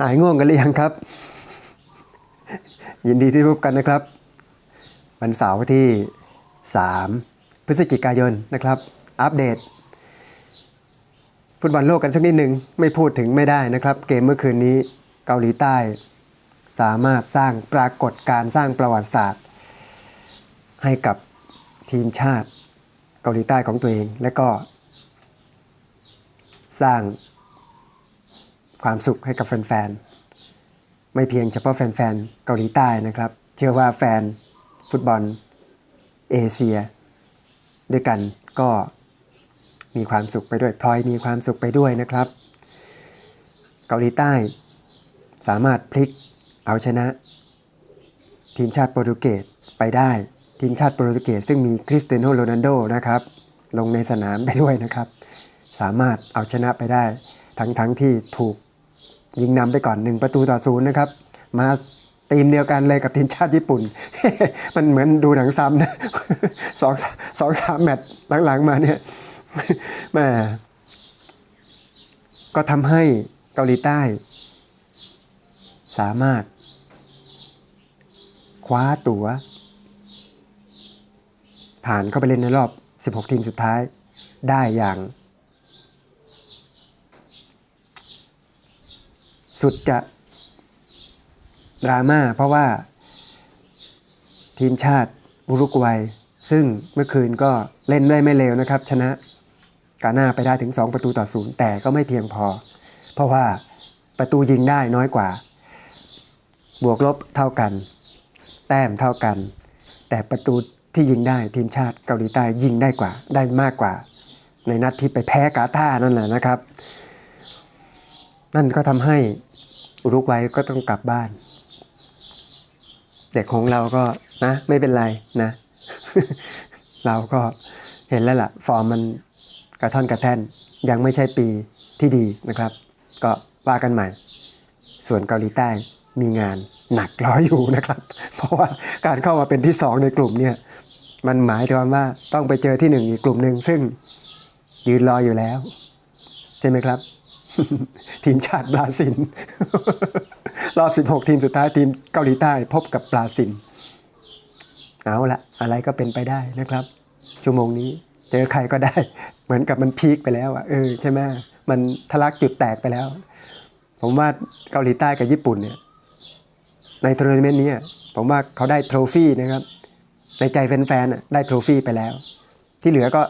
หายง่วงกันหรือยังครับ ยินดีที่พบกันนะครับ วันเสาร์ที่ 3 พฤศจิกายนนะครับ อัปเดต ฟุตบอลโลกกันสักนิดหนึ่งไม่พูดถึงไม่ได้นะครับ เกมเมื่อคืนนี้เกาหลีใต้ สามารถสร้างปรากฏการสร้างประวัติศาสตร์ ให้กับทีมชาติ เกาหลีใต้ของตัวเอง และก็ สร้าง ความสุขให้กับแฟนๆ ไม่เพียงเฉพาะแฟนๆ เกาหลีใต้นะครับ เชื่อว่าแฟนฟุตบอลเอเชีย ด้วยกันก็มีความสุขไปด้วยพลอยมีความสุขไปด้วยนะครับ เกาหลีใต้ สามารถพลิกเอาชนะ ทีมชาติโปรตุเกสไปได้ ทีมชาติโปรตุเกสซึ่งมีคริสเตียโนโรนัลโดนะครับ ลงในสนามไปด้วยนะครับ สามารถเอาชนะไปได้ ทั้งทั้งที่ถูก ยิงนำไปก่อน 1 ประตูต่อศูนย์นะครับ มาทีมเดียวกันเลยกับทีมชาติญี่ปุ่น มันเหมือนดูหนังซ้ำนะสองสองสามแมตช์หลังๆมาเนี่ยแม่ก็ทำให้เกาหลีใต้ สามารถ คว้าตั๋ว ผ่านเข้าไปเล่นในรอบ 16 ทีมสุดท้ายได้อย่าง สุดจะดราม่าเพราะว่า ทีมชาติอุรุกวัย ซึ่งเมื่อคืนก็เล่นได้ไม่เลวนะครับ ชนะกาหน้าไปได้ถึง 2 ประตูต่อศูนย์แต่ก็ไม่เพียงพอ เพราะว่าประตูยิงได้น้อยกว่า บวกลบเท่ากัน แต้มเท่ากัน แต่ประตูที่ยิงได้ทีมชาติเกาหลีใต้ยิงได้กว่า ได้มากกว่า ในนัดที่ไปแพ้กาตาร์นั่นแหละนะครับ นั่นก็ทำให้ รุกวัยก็ต้องกลับบ้านเด็กของเราก็นะไม่เป็นไรนะ เราก็เห็นแล้วล่ะ ฟอร์มมันกระท่อนกระแท่น ยังไม่ใช่ปีที่ดีนะครับ ก็ว่ากันใหม่ ส่วนเกาหลีใต้มีงานหนักร้อยอยู่นะครับ เพราะว่าการเข้ามาเป็นที่สองในกลุ่มเนี่ยมันหมายถึงว่าต้องไปเจอที่หนึ่งอีกกลุ่มหนึ่งซึ่งยืนรออยู่แล้ว ใช่ไหมครับ ทีมชาติบราซิล รอบ 16 ทีมสุดท้ายทีมเกาหลีใต้พบกับบราซิล เอาละอะไรก็เป็นไปได้นะครับ ชั่วโมงนี้เจอใครก็ได้ เหมือนกับมันพีคไปแล้วอะเออใช่ไหมมันทะลักจุดแตกไปแล้ว ผมว่าเกาหลีใต้กับญี่ปุ่นเนี่ยในทัวร์นาเมนต์นี้ผมว่าเขาได้โทรฟี่นะครับในใจแฟนๆได้โทรฟี่ไปแล้ว ที่เหลือก็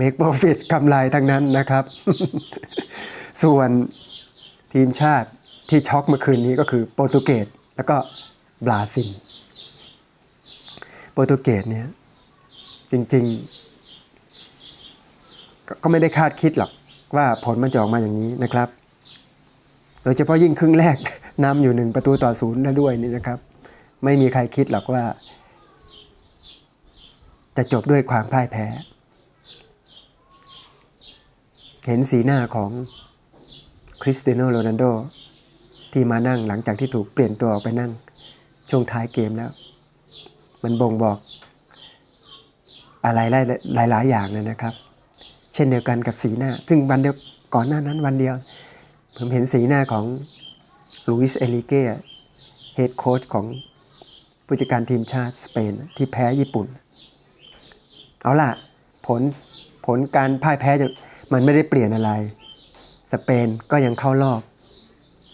make profit กำไรทั้งนั้นนะครับ ส่วนทีมชาติที่ช็อกเมื่อคืนนี้ก็คือโปรตุเกสแล้วก็บราซิล โปรตุเกสเนี่ยจริงๆ ก็ไม่ได้คาดคิดหรอกว่าผลมันจะออกมาอย่างนี้นะครับ โดยเฉพาะยิ่งครึ่งแรกนำอยู่หนึ่งประตูต่อศูนย์แล้วด้วยนี่นะครับ ไม่มีใครคิดหรอกว่า จะจบด้วยความพ่ายแพ้ เห็นสีหน้าของคริสเตียโนโรนัลโดที่มานั่งหลังจากที่ถูกเปลี่ยนตัวออกไปนั่งช่วงท้ายเกมแล้ว มันบ่งบอกอะไรหลายหลายๆอย่างเลยนะครับ เช่นเดียวกันกับสีหน้า ซึ่งวันเดียวก่อนหน้านั้นวันเดียว ผมเห็นสีหน้าของลุยส์เอลิเก้เฮดโค้ชของผู้จัดการทีมชาติสเปนที่แพ้ญี่ปุ่น เอาล่ะ ผลผลการพ่ายแพ้จะ มันไม่ได้เปลี่ยนอะไร สเปนก็ยังเข้ารอบ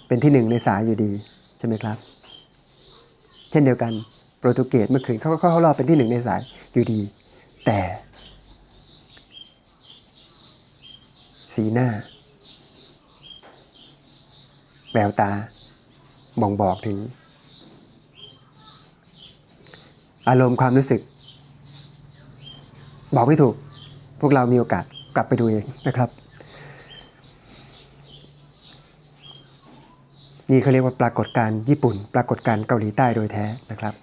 เป็นที่หนึ่งในสายอยู่ดี ใช่ไหมครับ เช่นเดียวกันโปรตุเกสเมื่อคืนเขาก็เข้ารอบเป็นที่หนึ่งในสายอยู่ดี แต่ สีหน้า แววตา บ่งบอกถึง อารมณ์ความรู้สึก บอกไม่ถูก พวกเรามีโอกาส กลับไปดูเองนะครับ นี่เขาเรียกว่าปรากฏการณ์ญี่ปุ่น ปรากฏการณ์เกาหลีใต้โดยแท้นะครับ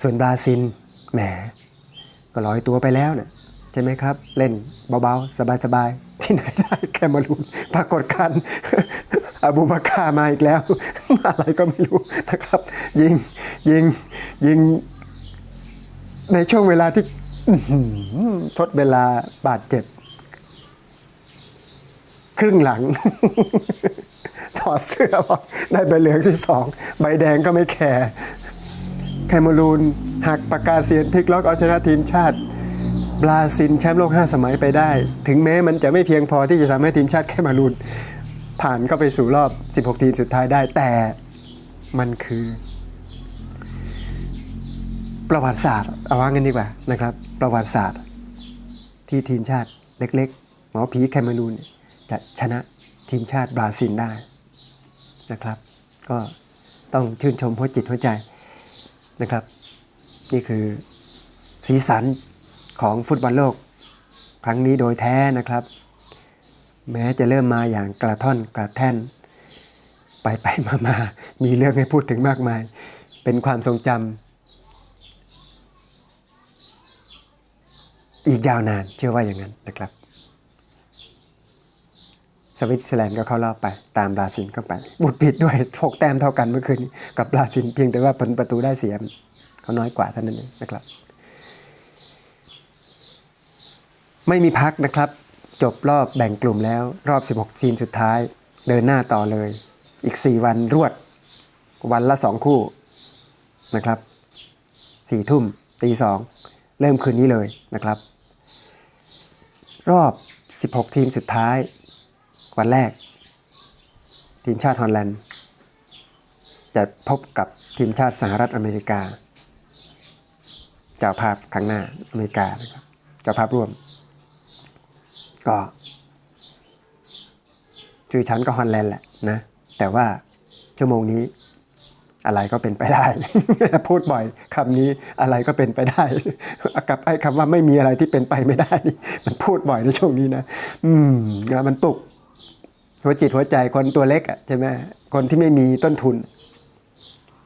ส่วนบราซิลแหมก็ลอยตัวไปแล้วนะใช่ไหมครับ เล่นเบาๆ สบายๆ ที่ไหนได้แคมารูนปรากฏการณ์อาบูบาคามาอีกแล้วอะไรก็ไม่รู้นะครับ ยิงยิงยิงในช่วงเวลาที่ ทดเวลาบาดเจ็บ ครึ่งหลัง ถอดเสื้อบอกได้ใบเหลืองที่สอง ใบแดงก็ไม่แคร์แคมรูนหักปากกาเซียนพลิกล็อกเอาชนะทีมชาติ บราซิลแชมป์โลก 5 สมัยไปได้ ถึงแม้มันจะไม่เพียงพอที่จะทำให้ทีมชาติแคเมรูนผ่านเข้าไปสู่รอบ 16 ทีมสุดท้ายได้แต่มันคือ ประวัติศาสตร์เอาว่างั้นดีกว่านะครับ ประวัติศาสตร์ ที่ทีมชาติเล็กๆ หมอผีแคเมรูนจะชนะทีมชาติบราซิลได้นะครับ ก็ต้องชื่นชมหัวจิตหัวใจนะครับ นี่คือสีสันของฟุตบอลโลก ครั้งนี้โดยแท้นะครับ แม้จะเริ่มมาอย่างกระท่อนกระแท่น ไปไปมามามีเรื่องให้พูดถึงมากมาย เป็นความทรงจำ อีกยาวนานเชื่อว่าอย่างนั้นนะครับ สวิตเซอร์แลนด์ก็เข้ารอบไป ตามบราซิลเข้าไปบุดผิดด้วยหกแต้มเท่ากันเมื่อคืนกับบราซิลเพียงแต่ว่าผลประตูได้เสียเขาน้อยกว่าเท่านั้นเองนะครับ ไม่มีพักนะครับ จบรอบแบ่งกลุ่มแล้วรอบ 16 ทีมสุดท้าย เดินหน้าต่อเลย อีก 4 วันรวด วันละ 2 คู่นะครับสี่ทุ่มตีสอง เริ่มคืนนี้เลยนะครับ รอบ 16 ทีมสุดท้าย วันแรก ทีมชาติฮอลแลนด์ จะพบกับทีมชาติสหรัฐอเมริกา เจ้าภาพครั้งหน้าอเมริกานะครับเจ้าภาพร่วม ก็ชื่อชั้นก็ฮอลแลนด์แหละนะ แต่ว่าชั่วโมงนี้ อะไรก็เป็นไปได้ พูดบ่อยคำนี้อะไรก็เป็นไปได้กับไอ้คำว่าไม่มีอะไรที่เป็นไปไม่ได้นี่มันพูดบ่อยในช่วงนี้นะ อืมนะมันปลุกหัวจิตหัวใจคนตัวเล็กอะใช่ไหมคนที่ไม่มีต้นทุน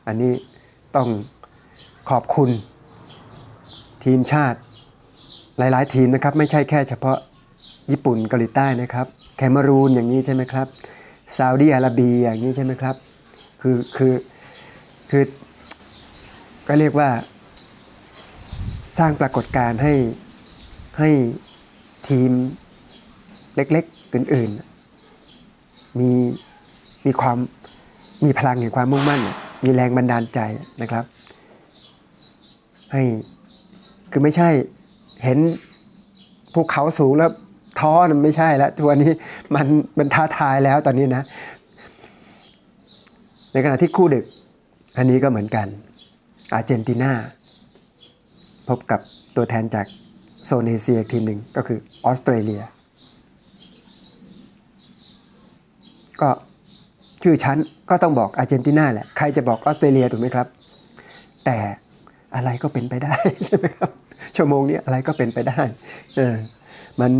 อันนี้ต้องขอบคุณ ทีมชาติ หลาย ๆ ทีมนะครับ ไม่ใช่แค่เฉพาะญี่ปุ่นเกาหลีใต้นะครับแคเมรูนอย่างนี้ใช่ไหมครับซาอุดีอาระเบียอย่างนี้ใช่ไหมครับ คือคือ คือ ก็เรียกว่า สร้างปรากฏการณ์ให้ให้ทีมเล็กๆ อื่นๆ มีมีความมีพลังแห่งความมุ่งมั่น มีแรงบันดาลใจนะครับ ให้คือไม่ใช่เห็นภูเขาสูงแล้วท้อนไม่ใช่แล้วทัวนี้มันมันท้าทายแล้วตอนนี้นะ ในขณะที่คู่เดึก อันนี้ก็เหมือนกันอาร์เจนตินาพบกับตัวแทนจากโซนเอเชียทีมหนึ่งก็คือออสเตรเลีย ก็ชื่อชั้นก็ต้องบอกอาร์เจนตินาแหละ ใครจะบอกออสเตรเลียถูกไหมครับ แต่อะไรก็เป็นไปได้ใช่ไหมครับ ชั่วโมงนี้อะไรก็เป็นไปได้เออมัน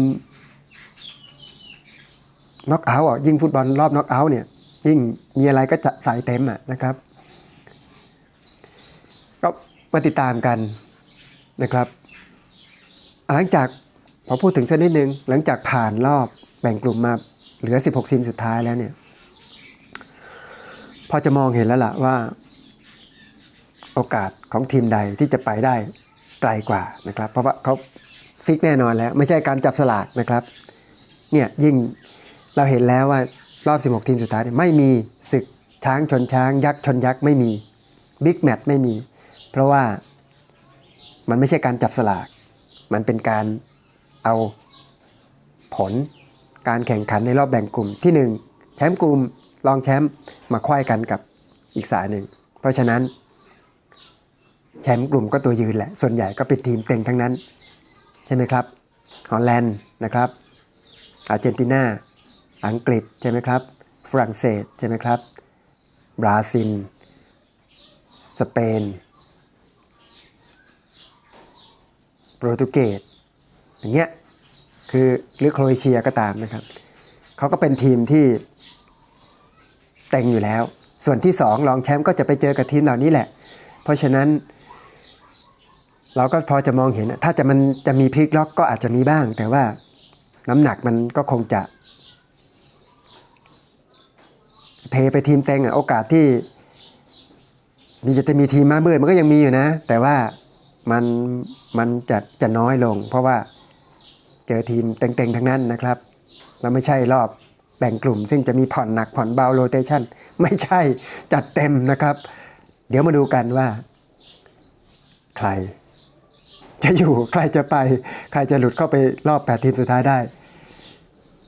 น็อกเอาท์อะยิ่งฟุตบอลรอบน็อกเอาท์เนี่ยยิ่งมีอะไรก็จะใส่เต็มอะนะครับ ก็มาติดตามกันนะครับ หลังจากพอพูดถึงสักนิดนึง หลังจากผ่านรอบแบ่งกลุ่มมาเหลือ 16 ทีมสุดท้ายแล้วเนี่ย พอจะมองเห็นแล้วล่ะว่าโอกาสของทีมใดที่จะไปได้ไกลกว่านะครับ เพราะว่าเขาฟิกแน่นอนแล้ว ไม่ใช่การจับสลากนะครับ เนี่ยยิ่งเราเห็นแล้วว่ารอบ 16 ทีมสุดท้ายเนี่ยไม่มีศึกช้างชนช้าง ยักษ์ชนยักษ์ไม่มีบิ๊กแมตช์ไม่มี เพราะว่ามันไม่ใช่การจับสลาก มันเป็นการเอาผลการแข่งขันในรอบแบ่งกลุ่มที่ 1 แชมป์กลุ่มรองแชมป์มาควายกันกับอีกสายหนึ่ง เพราะฉะนั้น แชมป์กลุ่มก็ตัวยืนแหละ ส่วนใหญ่ก็เป็นทีมเต็งทั้งนั้น ใช่ไหมครับฮอลแลนด์นะครับ อาร์เจนตินา อังกฤษใช่ไหมครับ ฝรั่งเศสใช่ไหมครับ บราซิล สเปน โปรตุเกสอย่างเงี้ยคือหรือโครเอเชียก็ตามนะครับเขาก็เป็นทีมที่เต็งอยู่แล้ว ส่วนที่สองรองแชมป์ก็จะไปเจอกับทีมเหล่านี้แหละ เพราะฉะนั้น เราก็พอจะมองเห็น ถ้าจะมันจะมีพลิกล็อกก็อาจจะมีบ้าง แต่ว่าน้ำหนักมันก็คงจะ เทไปทีมเต็งอะโอกาสที่ มีจะจะมีทีมมาเบื่อมันก็ยังมีอยู่นะ แต่ว่า มันมันจะจะน้อยลง เพราะว่าเจอทีมเต็งๆทั้งนั้นนะครับ แล้วไม่ใช่รอบแบ่งกลุ่ม ซึ่งจะมีผ่อนหนักผ่อนเบาโรเตชันไม่ใช่จัดเต็มนะครับ เดี๋ยวมาดูกันว่า ใคร จะอยู่ใครจะไป ใครจะหลุดเข้าไปรอบ 8 ทีมสุดท้ายได้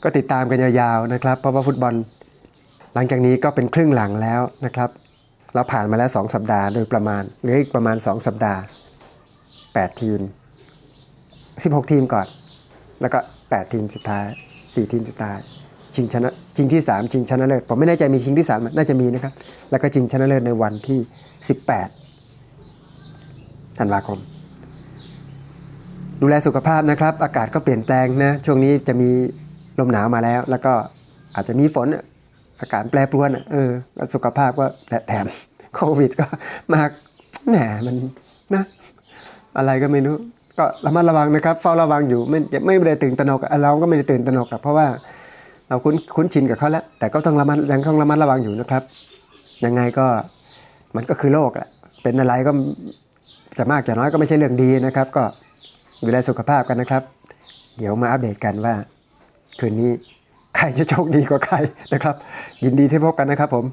ก็ติดตามกันยาวๆนะครับ เพราะว่าฟุตบอล หลังจากนี้ก็เป็นครึ่งหลังแล้วนะครับ เราผ่านมาแล้ว 2 สัปดาห์โดยประมาณเหลืออีกประมาณ 2 สัปดาห์ 8 ทีม 16 ทีมก่อน แล้วก็ 8 ทีมสุดท้าย 4 ทีมสุดท้าย ชิงชนะชิงที่ 3 ชิงชนะเลิศผมไม่แน่ใจมีชิงที่ 3 น่าจะมีนะครับ แล้วก็ชิงชนะเลิศในวันที่ 18 ธันวาคม ดูแลสุขภาพนะครับ อากาศก็เปลี่ยนแปลงนะ ช่วงนี้จะมีลมหนาวมาแล้ว แล้วก็อาจจะมีฝนอากาศแปรปรวนเออสุขภาพก็แถมโควิดก็มาแหมมันนะ อะไรก็ไม่รู้ ก็ระมัดระวังนะครับเฝ้าระวังอยู่ไม่ไม่ได้ตื่นตระหนกเราก็ไม่ได้ตื่นตระหนกเพราะว่าเราคุ้นคุ้นชินกับเขาแล้ว แต่ก็ต้องระมัดยังต้องระมัดระวังอยู่นะครับ ยังไงก็มันก็คือโรคอะเป็นอะไรก็จะมากจะน้อยก็ไม่ใช่เรื่องดีนะครับ ก็ดูแลสุขภาพกันนะครับ เดี๋ยวมาอัปเดตกันว่า คืนนี้ใครจะโชคดีกว่าใครนะครับ ยินดีที่พบกันนะครับ ผม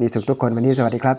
มีสุขทุกคนวันนี้สวัสดีครับ